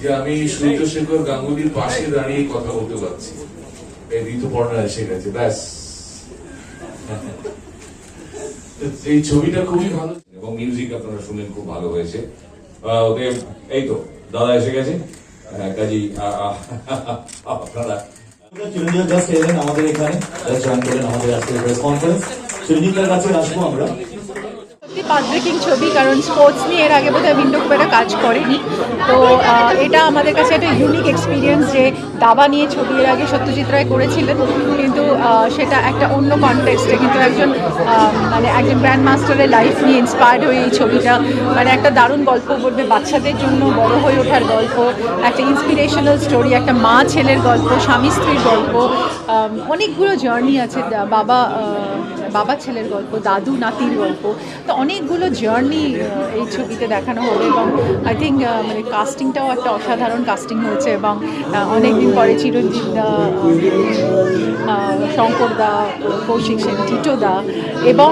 যে আমি সূর্যশেখর গাঙ্গুলির পাশে দাঁড়িয়ে কথা বলতে পারছি। এই ঋতুপর্ণা এসে গেছে, ব্যাস। এই ছবিটা খুবই ভালো। এবং মিউজিক আপনারা শুনলেন, খুব ভালো হয়েছে। ওদের এই তো, দাদা এসে গেছে। কাজী আপনারা। জাস্ট এলেন আমাদের এখানে। আমাদের আজকের প্রেস কনফারেন্স চিরঞ্জিতের কাছে আসব আমরা। পাথ ব্রেকিং ছবি, কারণ স্পোর্টস নিয়ে এর আগে বোধহয় উইন্ডো খুব একটা কাজ করেনি। তো এটা আমাদের কাছে একটা ইউনিক এক্সপিরিয়েন্স যে দাবা নিয়ে ছবি এর আগে সত্যজিৎ রায় করেছিলেন, কিন্তু সেটা একটা অন্য কনটেক্সটে কিন্তু একজন মানে একজন গ্র্যান্ড মাস্টারের লাইফ নিয়ে ইন্সপায়ার্ড হয়ে এই ছবিটা। মানে একটা দারুণ গল্প বলবে, বাচ্চাদের জন্য বড় হয়ে ওঠার গল্প, একটা ইন্সপিরেশনাল স্টোরি একটা মা ছেলের গল্প, স্বামী স্ত্রীর গল্প অনেকগুলো জার্নি আছে, বাবা বাবা ছেলের গল্প, দাদু, নাতির গল্প। তো অনেকগুলো জার্নি এই ছবিতে দেখানো হবে এবং আই থিঙ্ক মানে কাস্টিংটাও একটা অসাধারণ কাস্টিং হয়েছে এবং অনেকদিন পরে চিরঞ্জিত দা শঙ্কর দা, কৌশিক সেন, টিটো দা এবং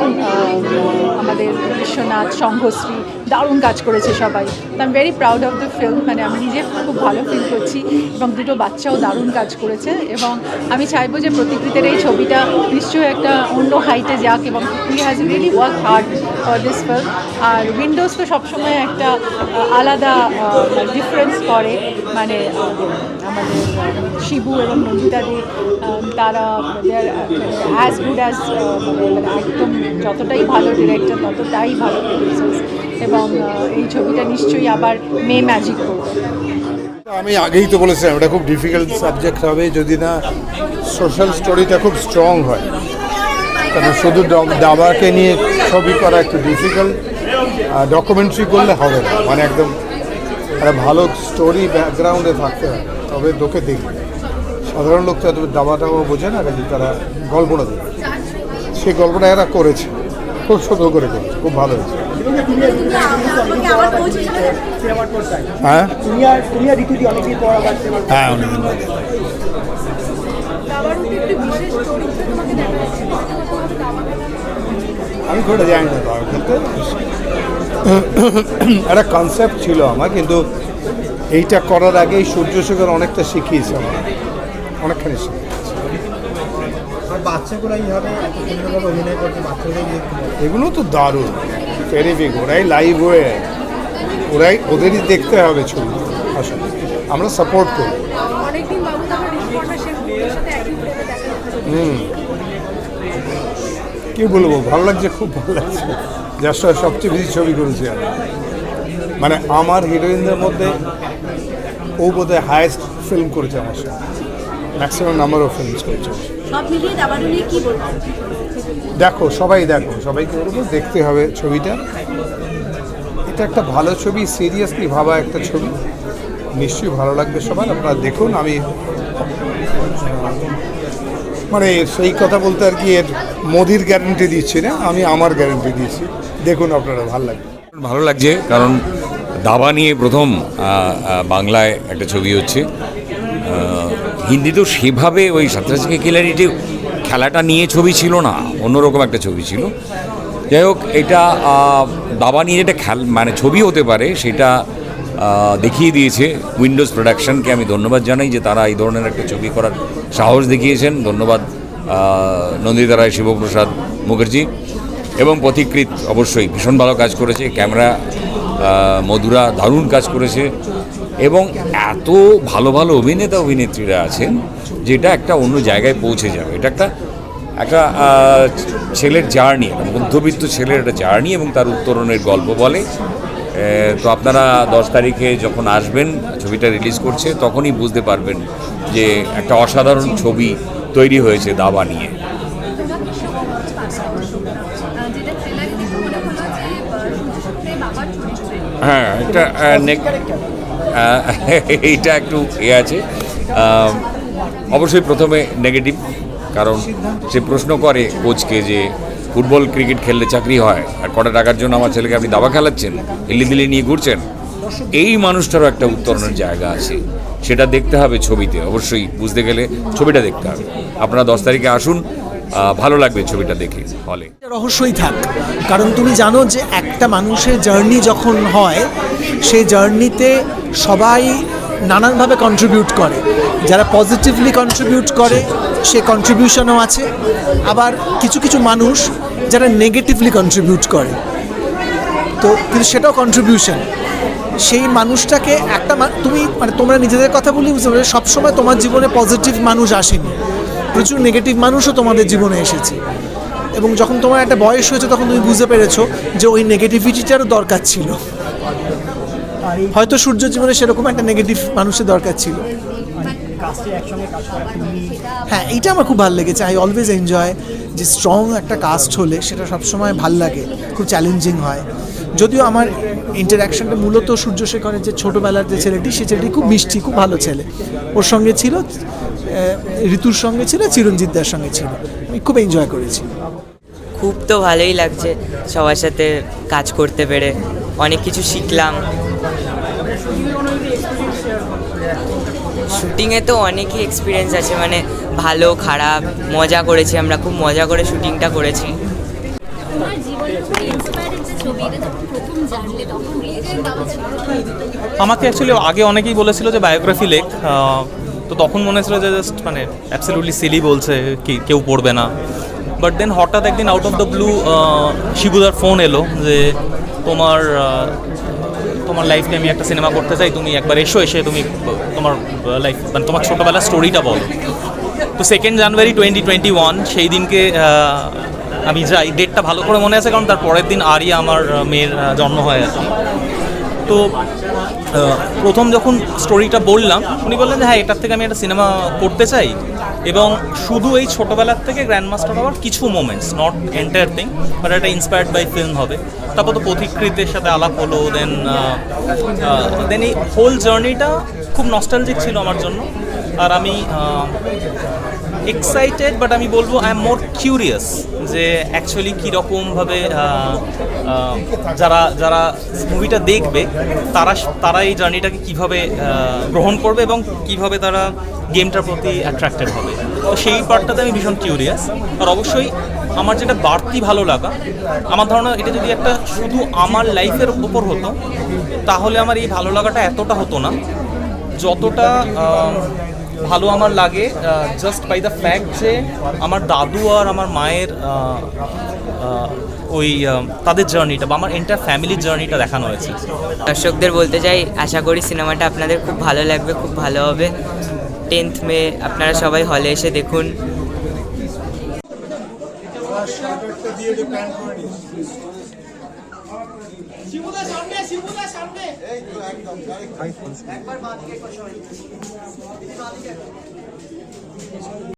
আমাদের বিশ্বনাথ সংঘশ্রী দারুণ কাজ করেছে সবাই। তো I am very proud of the film মানে আমি নিজে খুব ভালো ফিল করছি এবং দুটো বাচ্চাও দারুণ কাজ করেছে এবং আমি চাইব যে প্রতিকৃতের এই ছবিটা নিশ্চয়ই একটা অন্য হাইটে যাক এবং he has really work hard for this film R Windows তো সবসময় একটা আলাদা ডিফারেন্স করে। মানে আমাদের শিবু এবং নন্দিতাদি তারা অ্যাজ গুড অ্যাজ একদম যতটাই ভালো ডিরেক্টর ততটাই ভালো প্রডিউসার্স এবং এই ছবিটা নিশ্চয়ই আবার মে ম্যাজিক করবে। আমি আগেই তো বলেছিলাম, এটা খুব ডিফিকাল্ট সাবজেক্ট হবে, যদি না সোশ্যাল স্টোরিটা খুব স্ট্রং হয়। কারণ শুধু দাবাকে নিয়ে ছবি করা একটু ডিফিকাল্ট ডকুমেন্টারি করলে হবে না। মানে একদম একটা ভালো স্টোরি ব্যাকগ্রাউন্ডে থাকতে হয় তবে লোকে দেখবে। সাধারণ লোক তো এত দাবা টাবা বোঝে না, কাজে তারা গল্পটা দেখবে। সেই গল্পটা এরা করেছে। খুব সুন্দর করে করেছে খুব ভালো হয়েছে। হ্যাঁ? হ্যাঁ আমি ঘুরে জানি না একটা কনসেপ্ট ছিল আমার, কিন্তু এইটা করার আগেই সূর্যশেখর অনেকটা শিখিয়েছে আমার অনেকখানি শিখিয়েছে। বাচ্চাগুলো এইভাবে সুন্দরভাবে অভিনয় করছে বাচ্চাগুলো এগুলো তো দারুণ টেরিফিক ওরাই লাইভ হয়ে ওরাই ওদেরই দেখতে হবে ছবি আসলে। আমরা সাপোর্ট করি। হুম। কি বলব ভালো লাগছে খুব ভালো লাগছে। যার সাথে সবচেয়ে বেশি ছবি করেছি আমি। মানে আমার হিরোইনদের মধ্যে ও বোধহয় হায়েস্ট ফিল্ম করেছে আমার সাথে ম্যাক্সিমাম নাম্বার অফ ফিল্মস করেছে। দেখো সবাই দেখো সবাইকে বলব দেখতে হবে ছবিটা। এটা একটা ভালো ছবি সিরিয়াসলি ভাবা একটা ছবি। নিশ্চয়ই ভালো লাগবে সবার আপনারা দেখুন আমি মানে সেই কথা বলতে আর কি এর মোদির গ্যারেন্টি দিচ্ছি না আমি আমার গ্যারেন্টি দিচ্ছি দেখুন আপনারা ভালো লাগবে। ভালো লাগছে কারণ দাবা নিয়ে প্রথম বাংলায় একটা ছবি হচ্ছে। হিন্দিতেও সেভাবে ওই সাতরাজকে কিলারিটি খেলাটা নিয়ে ছবি ছিল না, অন্যরকম একটা ছবি ছিল। যাই হোক, এটা দাবা নিয়ে যেটা খেল মানে ছবি হতে পারে, সেটা দেখিয়ে দিয়েছে উইন্ডোজ প্রোডাকশনকে আমি ধন্যবাদ জানাই যে তারা এই ধরনের একটা ছবি করার সাহস দেখিয়েছেন। ধন্যবাদ নন্দিতা রায় শিবপ্রসাদ মুখার্জি। এবং পথিকৃত অবশ্যই ভীষণ ভালো কাজ করেছে। ক্যামেরা মধুরা দারুণ কাজ করেছে। এবং এত ভালো ভালো অভিনেতা অভিনেত্রীরা আছেন যেটা একটা অন্য জায়গায় পৌঁছে যাবে। এটা একটা একটা ছেলের জার্নি মধ্যবিত্ত ছেলের একটা জার্নি এবং তার উত্তরণের গল্প বলে। তো আপনারা দশ তারিখে যখন আসবেন ছবিটা রিলিজ করছে তখনই বুঝতে পারবেন যে একটা অসাধারণ ছবি তৈরি হয়েছে দাবা নিয়ে। মনে হ্যাঁ এটা এইটা একটু এ আছে। অবশ্যই প্রথমে নেগেটিভ কারণ সে প্রশ্ন করে কোচকে যে ফুটবল ক্রিকেট খেললে চাকরি হয়, আর কটা টাকার জন্য আমার ছেলেকে আপনি দাবা খেলাচ্ছেন, হিল্লি দিল্লি নিয়ে ঘুরছেন? এই মানুষটারও একটা উত্তরণের জায়গা আছে। সেটা দেখতে হবে ছবিতে, অবশ্যই বুঝতে গেলে ছবিটা দেখতে হবে। আপনারা দশ তারিখে আসুন ভালো লাগবে ছবিটা দেখে হলে রহস্যই থাক, কারণ তুমি জানো যে একটা মানুষের জার্নি যখন হয় সেই জার্নিতে সবাই নানানভাবে কন্ট্রিবিউট করে। যারা পজিটিভলি কন্ট্রিবিউট করে, সে কন্ট্রিবিউশনও আছে। আবার কিছু কিছু মানুষ যারা নেগেটিভলি কন্ট্রিবিউট করে। তো কিন্তু সেটাও কন্ট্রিবিউশন সেই মানুষটাকে একটা তুমি মানে তোমরা নিজেদের কথা বলি সবসময় তোমার জীবনে পজিটিভ মানুষ আসেনি। প্রচুর নেগেটিভ মানুষও তোমাদের জীবনে এসেছে। এবং যখন তোমার একটা বয়স হয়েছে, তখন তুমি বুঝতে পেরেছ যে ওই নেগেটিভিটিটারও দরকার ছিল। হয়তো সূর্য জীবনে সেরকম একটা নেগেটিভ মানুষের দরকার ছিল। হ্যাঁ এইটা আমার খুব ভালো লেগেছে। আই অলওয়েজ এনজয় যে স্ট্রং একটা কাস্ট হলে সেটা সবসময় ভালো লাগে, খুব চ্যালেঞ্জিং হয়। যদিও আমার ইন্টারাকশনটা মূলত সূর্যশেখরের যে ছোটোবেলার যে ছেলেটি, সে ছেলেটি খুব মিষ্টি, খুব ভালো ছেলে। ওর সঙ্গে ছিল ঋতুর সঙ্গে ছিল, চিরঞ্জিত দার সঙ্গে ছিল। আমি খুব এনজয় করেছি। খুব তো ভালোই লাগছে সবার সাথে কাজ করতে পেরে। অনেক কিছু শিখলাম। শুটিংয়ে তো অনেকই এক্সপিরিয়েন্স আছে মানে ভালো খারাপ মজা করেছি আমরা খুব মজা করে শুটিংটা করেছি। আমাকে অ্যাকচুয়ালি আগে অনেকেই বলেছিল যে বায়োগ্রাফি লেখ তো তখন মনে হয়েছিল যে জাস্ট মানে অ্যাবসলিউটলি সিলি বলছে কি কেউ পড়বে না। বাট দেন হঠাৎ একদিন আউট অফ দ্য ব্লু শিবুদার ফোন এলো যে তোমার তোমার লাইফে আমি একটা সিনেমা করতে চাই, তুমি একবার এসো, এসে তুমি, তোমার লাইফ মানে তোমার ছোটোবেলার স্টোরিটা বলো তো second January twenty twenty one সেই দিনকে আমি যাই ডেটটা ভালো করে মনে আছে, কারণ তার পরের দিন আরই আমার মেয়ের জন্ম হয় আর। তো প্রথম যখন স্টোরিটা বললাম, উনি বললেন যে হ্যাঁ এটার থেকে আমি একটা সিনেমা করতে চাই। এবং শুধু এই ছোটোবেলার থেকে গ্র্যান্ড মাস্টার হওয়ার কিছু moments not entire thing but একটা ইন্সপায়ার্ড বাই ফিল্ম হবে। তারপর তো পথিকৃতের সাথে আলাপ হলো দেন দেন এই হোল জার্নিটা খুব নস্টালজিক ছিল আমার জন্য। আর আমি এক্সাইটেড বাট আমি বলব আই এম মোর কিউরিয়াস যে অ্যাকচুয়ালি কীরকমভাবে যারা যারা মুভিটা দেখবে, তারা তারা এই জার্নিটাকে কীভাবে গ্রহণ করবে এবং কীভাবে তারা গেমটার প্রতি অ্যাট্রাক্টেড হবে। তো সেই পার্টটাতে আমি ভীষণ কিউরিয়াস আর অবশ্যই আমার যেটা বাড়তি ভালো লাগা, আমার ধারণা এটা যদি একটা শুধু আমার লাইফের ওপর হতো, তাহলে আমার এই ভালো লাগাটা এতটা হতো না, যতটা ভালো আমার লাগে জাস্ট বাই দ্য ফ্যাক্ট যে আমার দাদু আর আমার মায়ের ওই তাদের জার্নিটা বা আমার এন্টার ফ্যামিলির জার্নিটা দেখানো হয়েছে। দর্শকদের বলতে চাই, আশা করি সিনেমাটা আপনাদের খুব ভালো লাগবে, খুব ভালো হবে। টেন্থ মে আপনারা সবাই হলে এসে দেখুন। শিবুদা সামনে শিবুদা সামনে। এই তো একদম একবার বাদিকে একবার সবাই।